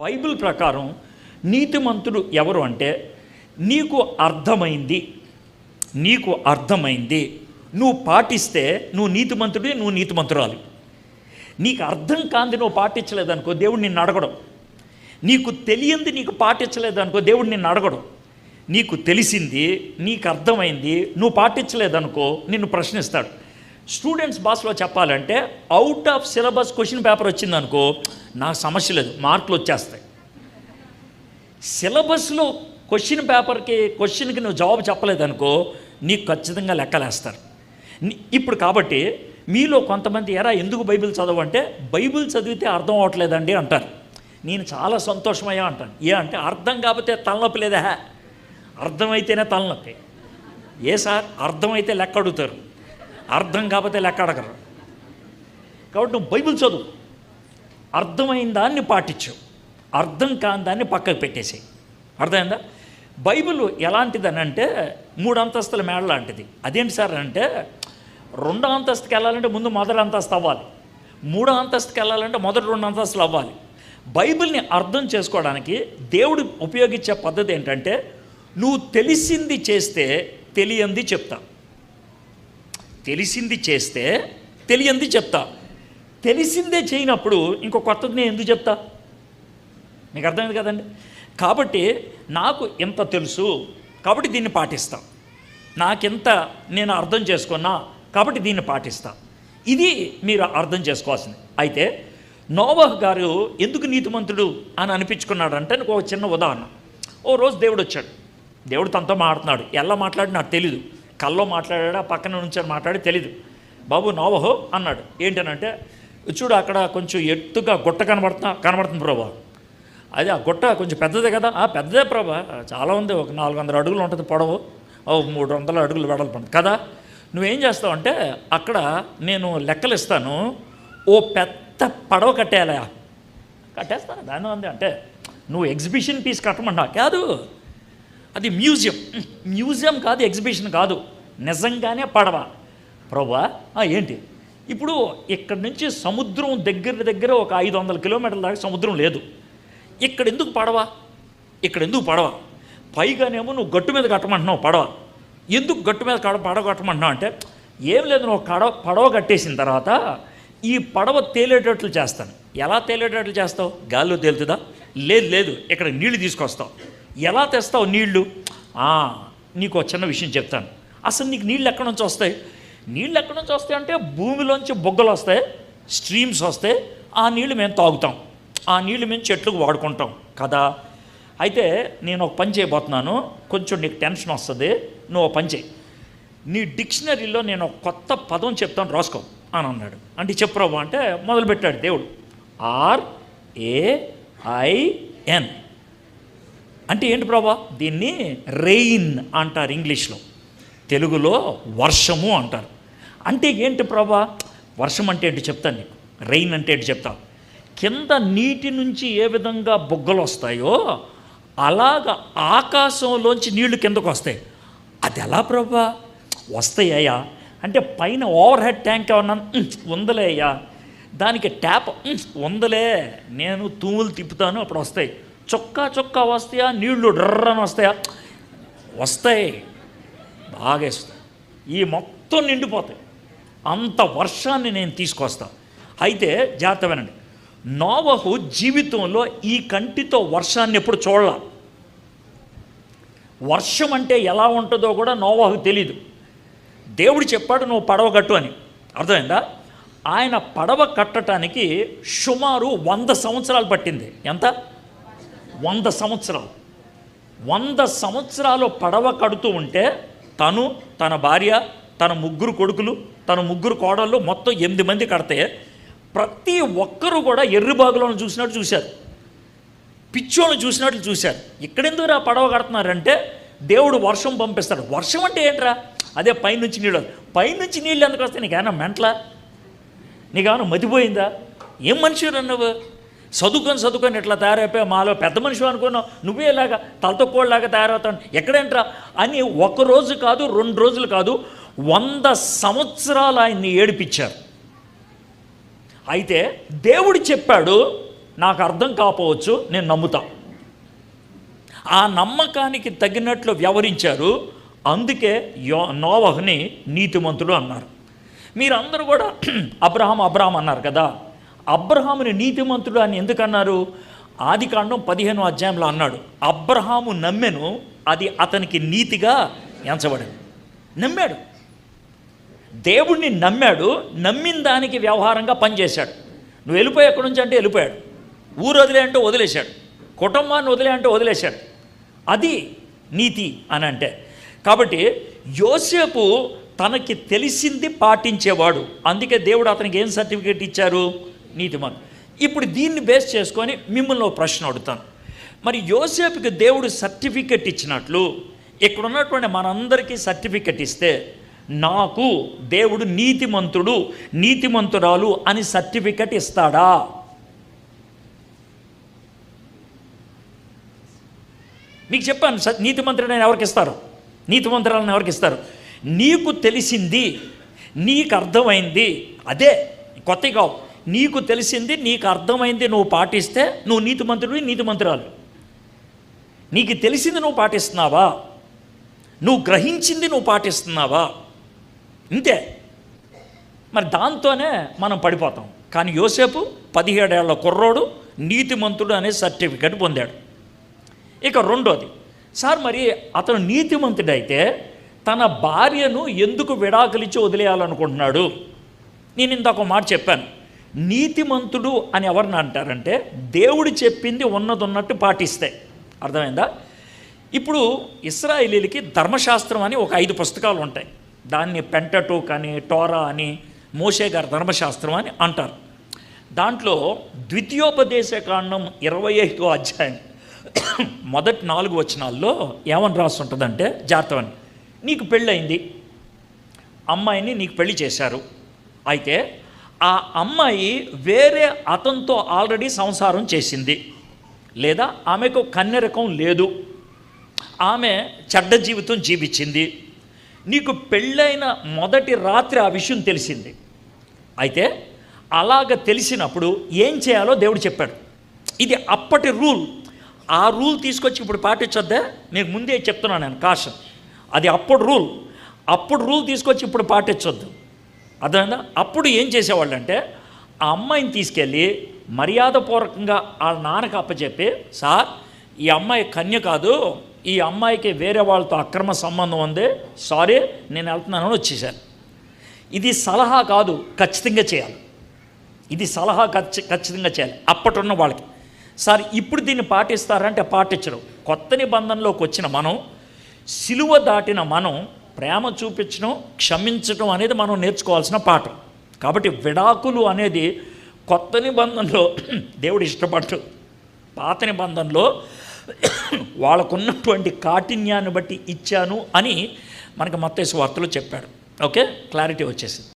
Bible ప్రకారం నీతిమంతుడు ఎవరు అంటే నీకు అర్థమైంది నీకు అర్థమైంది నువ్వు పాటిస్తే నువ్వు నీతిమంతుడి నువ్వు నీతిమంతురాలి. నీకు అర్థం కాంది నువ్వు పాటించలేదనుకో దేవుడు నిన్ను అడగడం. నీకు తెలియంది నీకు పాటించలేదనుకో దేవుడు నిన్ను అడగడం. నీకు తెలిసింది నీకు అర్థమైంది నువ్వు పాటించలేదనుకో నిన్ను ప్రశ్నిస్తాడు. స్టూడెంట్స్ భాషలో చెప్పాలంటే out of syllabus question paper వచ్చిందనుకో నాకు సమస్య లేదు. మార్కులు వచ్చేస్తాయి. సిలబస్లో క్వశ్చన్ పేపర్కి క్వశ్చన్కి నువ్వు జవాబు చెప్పలేదనుకో నీకు ఖచ్చితంగా లెక్కలేస్తారు. ఇప్పుడు కాబట్టి మీలో కొంతమంది ఎరా ఎందుకు బైబిల్ చదవంటే బైబిల్ చదివితే అర్థం అవ్వట్లేదండి అంటారు. నేను చాలా సంతోషమయ్యా అంటాను. ఏ అంటే అర్థం కాకపోతే తలనొప్పి లేదా? అర్థమైతేనే తలనొప్పి. ఏ సార్ అర్థమైతే లెక్క అడుగుతారు. అర్థం కాకపోతే లెక్క అడగరు. కాబట్టి నువ్వు బైబిల్ చదువు. అర్థమైన దాన్ని పాటించు. అర్థం కాని దాన్ని పక్కకు పెట్టేసేయి. అర్థమైందా? బైబిల్ ఎలాంటిదని అంటే మూడు అంతస్తుల మేడ లాంటిది. అదేంటి సార్ అంటే రెండో అంతస్తుకి వెళ్ళాలంటే ముందు మొదటి అంతస్తు అవ్వాలి. మూడో అంతస్తుకి వెళ్ళాలంటే మొదటి రెండు అంతస్తులు అవ్వాలి. బైబిల్ని అర్థం చేసుకోవడానికి దేవుడు ఉపయోగించే పద్ధతి ఏంటంటే నువ్వు తెలిసింది చేస్తే తెలియంది చెప్తా. తెలిసింది చేస్తే తెలియంది చెప్తా. తెలిసిందే చేయనప్పుడు ఇంకో కొత్తది నేను ఎందుకు చెప్తా? మీకు అర్థమైంది కదండి? కాబట్టి నాకు ఎంత తెలుసు కాబట్టి దీన్ని పాటిస్తా. నాకెంత నేను అర్థం చేసుకున్నా కాబట్టి దీన్ని పాటిస్తా. ఇది మీరు అర్థం చేసుకోవాల్సింది. అయితే నోవహ్ గారు ఎందుకు నీతిమంతుడు అని అనిపించుకున్నాడు అంటే ఒక చిన్న ఉదాహరణ. ఓ రోజు దేవుడు వచ్చాడు. దేవుడు తనతో మాట్లాడుతున్నాడు. ఎలా మాట్లాడి నాకు తెలీదు. కల్లో మాట్లాడా పక్కన నుంచి మాట్లాడి తెలీదు. బాబు నోవహో అన్నాడు. ఏంటనంటే చూడు అక్కడ కొంచెం ఎత్తుగా గుట్ట కనబడుతున్నా కనబడుతుంది ప్రభా. అది ఆ గుట్ట కొంచెం పెద్దదే కదా. ఆ పెద్దదే ప్రభా. చాలా ఉంది. ఒక నాలుగు వందల అడుగులు ఉంటుంది పొడవు. ఓ మూడు వందల అడుగులు వెడల్పు కదా నువ్వేం చేస్తావు అంటే అక్కడ నేను లెక్కలు ఇస్తాను ఓ పెద్ద పడవ కట్టేయాలా కట్టేస్తాను దాని ఉంది. అంటే నువ్వు ఎగ్జిబిషన్ పీస్ కట్టమన్నా కాదు. అది మ్యూజియం. మ్యూజియం కాదు ఎగ్జిబిషన్ కాదు. నిజంగానే పడవ. ప్రభా ఏంటి? ఇప్పుడు ఇక్కడి నుంచి సముద్రం దగ్గర దగ్గర ఒక ఐదు వందల కిలోమీటర్ల దాకా సముద్రం లేదు. ఇక్కడ ఎందుకు పడవ? ఇక్కడ ఎందుకు పడవ? పైగానేమో నువ్వు గట్టు మీద కట్టమంటున్నావు పడవ. ఎందుకు గట్టు మీద కడ పడవ కట్టమంటున్నావు అంటే ఏం లేదు నువ్వు కడవ పడవ కట్టేసిన తర్వాత ఈ పడవ తేలేటట్లు చేస్తాను. ఎలా తేలేటట్లు చేస్తావు? గాల్లో తేలుతుందా? లేదు లేదు. ఇక్కడ నీళ్ళు తీసుకొస్తావు. ఎలా తెస్తావు నీళ్ళు? నీకు ఒక చిన్న విషయం చెప్తాను. అసలు నీకు నీళ్ళు ఎక్కడి నుంచి వస్తాయి? నీళ్ళు ఎక్కడి నుంచి వస్తాయి అంటే భూమిలోంచి బొగ్గలు వస్తాయి స్ట్రీమ్స్ వస్తాయి ఆ నీళ్ళు మేము తాగుతాం. ఆ నీళ్ళు మేము చెట్లకు వాడుకుంటాం కదా. అయితే నేను ఒక పని చేయబోతున్నాను. కొంచెం నీకు టెన్షన్ వస్తుంది. నువ్వు ఒక పని చేయి. నీ డిక్షనరీలో నేను ఒక కొత్త పదం చెప్తాను రాసుకో అని అన్నాడు. అంటే చెప్పురావు అంటే మొదలుపెట్టాడు దేవుడు. R A I N. అంటే ఏంటి ప్రభా? దీన్ని రెయిన్ అంటారు ఇంగ్లీష్లో. తెలుగులో వర్షము అంటారు. అంటే ఏంటి ప్రభా? వర్షం అంటే ఏంటి చెప్తాను నీకు. రెయిన్ అంటే ఏంటి చెప్తా కింద నీటి నుంచి ఏ విధంగా బొగ్గలు వస్తాయో అలాగ ఆకాశంలోంచి నీళ్ళు కిందకు వస్తాయి. అది ఎలా ప్రభా? వస్తాయ్యా అంటే పైన ఓవర్ హెడ్ ట్యాంక్ ఏమన్నా ఉందలే అయ్యా. దానికి ట్యాప్ ఉందలే. నేను తూములు తిప్పుతాను అప్పుడు వస్తాయి. చొక్కా చొక్కా వస్తాయా? నీళ్ళు డర్రని వస్తాయా? వస్తాయి. బాగేస్తాయి. ఈ మొత్తం నిండిపోతాయి. అంత వర్షాన్ని నేను తీసుకొస్తా. అయితే జాగ్రత్త వినండి. నోవహు జీవితంలో ఈ కంటితో వర్షాన్ని ఎప్పుడు చూడాల? వర్షం అంటే ఎలా ఉంటుందో కూడా నోవాహు తెలీదు. దేవుడు చెప్పాడు నువ్వు పడవ కట్టు అని. అర్థమైందా? ఆయన పడవ కట్టడానికి సుమారు వంద సంవత్సరాలు పట్టింది. ఎంత? వంద సంవత్సరాలు. వంద సంవత్సరాలు పడవ కడుతూ ఉంటే తను తన భార్య తన ముగ్గురు కొడుకులు తన ముగ్గురు కోడళ్ళు మొత్తం ఎనిమిది మంది కడితే ప్రతి ఒక్కరూ కూడా ఎర్రిబాగులను చూసినట్టు చూశారు. పిచ్చోళ్ళు చూసినట్లు చూశారు. ఇక్కడెందుకు రా పడవ కడుతున్నారంటే దేవుడు వర్షం పంపిస్తాడు. వర్షం అంటే ఏంట్రా? అదే పైనుంచి నీళ్ళు పైనుంచి నీళ్ళు ఎందుకు వస్తాయి? నీకేమన్నా మెంట్లా? నీకేమన్నా మతిపోయిందా? ఏం మనిషి నువ్వు? చదువుకొని చదువుకొని ఇట్లా తయారైపోయి మాలో పెద్ద మనిషి అనుకున్నావు. నువ్వే ఇలాగా తలతో తయారవుతాను ఎక్కడేంట్రా? అని ఒక రోజు కాదు రెండు రోజులు కాదు వంద సంవత్సరాలు ఆయన్ని ఏడిపించారు. అయితే దేవుడు చెప్పాడు నాకు అర్థం కాకపోవచ్చు నేను నమ్ముతా. ఆ నమ్మకానికి తగినట్లు వ్యవహరించారు. అందుకే యో నోవహ్ని నీతిమంతుడు అన్నారు. మీరందరూ కూడా అబ్రహాం అబ్రహాం అన్నారు కదా. అబ్రహాముని నీతిమంతుడు అని ఎందుకన్నారు? ఆది కాండం పదిహేను అధ్యాయంలో అన్నాడు అబ్రహాము నమ్మెను అది అతనికి నీతిగా ఎంచబడింది. నమ్మాడు. దేవుణ్ణి నమ్మాడు నమ్మిన దానికి వ్యవహారంగా పనిచేశాడు. నువ్వు వెళ్ళిపోయి ఎక్కడి నుంచి అంటే వెళ్ళిపోయాడు. ఊరు వదిలే అంటే వదిలేశాడు. కుటుంబాన్ని వదిలే అంటే వదిలేశాడు. అది నీతి అని అంటే. కాబట్టి యోసేపు తనకి తెలిసింది పాటించేవాడు. అందుకే దేవుడు అతనికి ఏం సర్టిఫికేట్ ఇచ్చారు? నీతిమంతుడు. ఇప్పుడు దీన్ని బేస్ చేసుకొని మిమ్మల్ని ఒక ప్రశ్న అడుగుతాను. మరి యోసేపుకి దేవుడు సర్టిఫికెట్ ఇచ్చినట్లు ఇక్కడ ఉన్నటువంటి మనందరికీ సర్టిఫికెట్ ఇస్తే నాకు దేవుడు నీతిమంతుడు నీతిమంతురాలు అని సర్టిఫికెట్ ఇస్తాడా? మీకు చెప్పాను నీతిమంతుడైన ఎవరికి ఇస్తారు? నీతిమంతురాలను ఎవరికి ఇస్తారు? నీకు తెలిసింది నీకు అర్థమైంది అదే కొత్త కావు నీకు తెలిసింది నీకు అర్థమైంది నువ్వు పాటిస్తే నువ్వు నీతిమంతుడివి నీతిమంతురాలు. నీకు తెలిసింది నువ్వు పాటిస్తున్నావా? నువ్వు గ్రహించింది నువ్వు పాటిస్తున్నావా? ఇంతే. మరి దాంతోనే మనం పడిపోతాం. కానీ యోసేపు పదిహేడేళ్ళ కుర్రోడు నీతిమంతుడు అనే సర్టిఫికెట్ పొందాడు. ఇక రెండోది సార్ మరి అతను నీతిమంతుడైతే తన భార్యను ఎందుకు విడాకులిచ్చి వదిలేయాలనుకుంటున్నాడు? నేను ఇందాక ఒక మాట చెప్పాను. నీతిమంతుడు అని ఎవరిని అంటారంటే దేవుడు చెప్పింది ఉన్నది ఉన్నట్టు పాటిస్తే. అర్థమైందా? ఇప్పుడు ఇస్రాయేలీలకి ధర్మశాస్త్రం అని ఒక ఐదు పుస్తకాలు ఉంటాయి. దాన్ని పెంటటూక్ అని టోరా అని మోషే గారి ధర్మశాస్త్రం అని అంటారు. దాంట్లో ద్వితీయోపదేశ కాండం ఇరవై ఐదో అధ్యాయం మొదటి నాలుగు వచనాల్లో ఏమని రాస్తుంటుందంటే జాతవని నీకు పెళ్ళయింది. అమ్మాయిని నీకు పెళ్ళి చేశారు. అయితే ఆ అమ్మాయి వేరే అతనితో ఆల్రెడీ సంసారం చేసింది. లేదా ఆమెకు కన్యరకం లేదు. ఆమె చెడ్డ జీవితం జీవించింది. నీకు పెళ్ళైన మొదటి రాత్రి ఆ విషయం తెలిసింది. అయితే అలాగ తెలిసినప్పుడు ఏం చేయాలో దేవుడు చెప్పాడు. ఇది అప్పటి రూల్. ఆ రూల్ తీసుకొచ్చి ఇప్పుడు పాటించొద్దే? మీకు ముందే చెప్తున్నాను నేను కాషన్ అది అప్పుడు రూల్. అప్పుడు రూల్ తీసుకొచ్చి ఇప్పుడు పాటించొద్దు. అర్థమైందా? అప్పుడు ఏం చేసేవాళ్ళు అంటే ఆ అమ్మాయిని తీసుకెళ్ళి మర్యాదపూర్వకంగా వాళ్ళ నాన్నకి అప్పచెప్పి సార్ ఈ అమ్మాయి కన్య కాదు ఈ అమ్మాయికి వేరే వాళ్ళతో అక్రమ సంబంధం ఉంది సారీ నేను వెళ్తున్నానని వచ్చేసాను ఇది సలహా కాదు ఖచ్చితంగా చేయాలి. ఇది సలహా ఖచ్చి ఖచ్చితంగా చేయాలి అప్పటున్న వాళ్ళకి. సార్ ఇప్పుడు దీన్ని పాటిస్తారంటే పాటించరు. కొత్త నిబంధనలోకి వచ్చిన మనం సిలువ దాటిన మనం ప్రేమ చూపించడం క్షమించడం అనేది మనం నేర్చుకోవాల్సిన పాఠం. కాబట్టి విడాకులు అనేది కొత్త నిబంధనలో దేవుడు ఇష్టపడ్డు. పాత నిబంధనలో వాళ్ళకున్నటువంటి కాఠిన్యాన్ని బట్టి ఇచ్చాను అని మనకి మత్తేసు వార్తలో చెప్పాడు. ఓకే? క్లారిటీ వచ్చేసింది.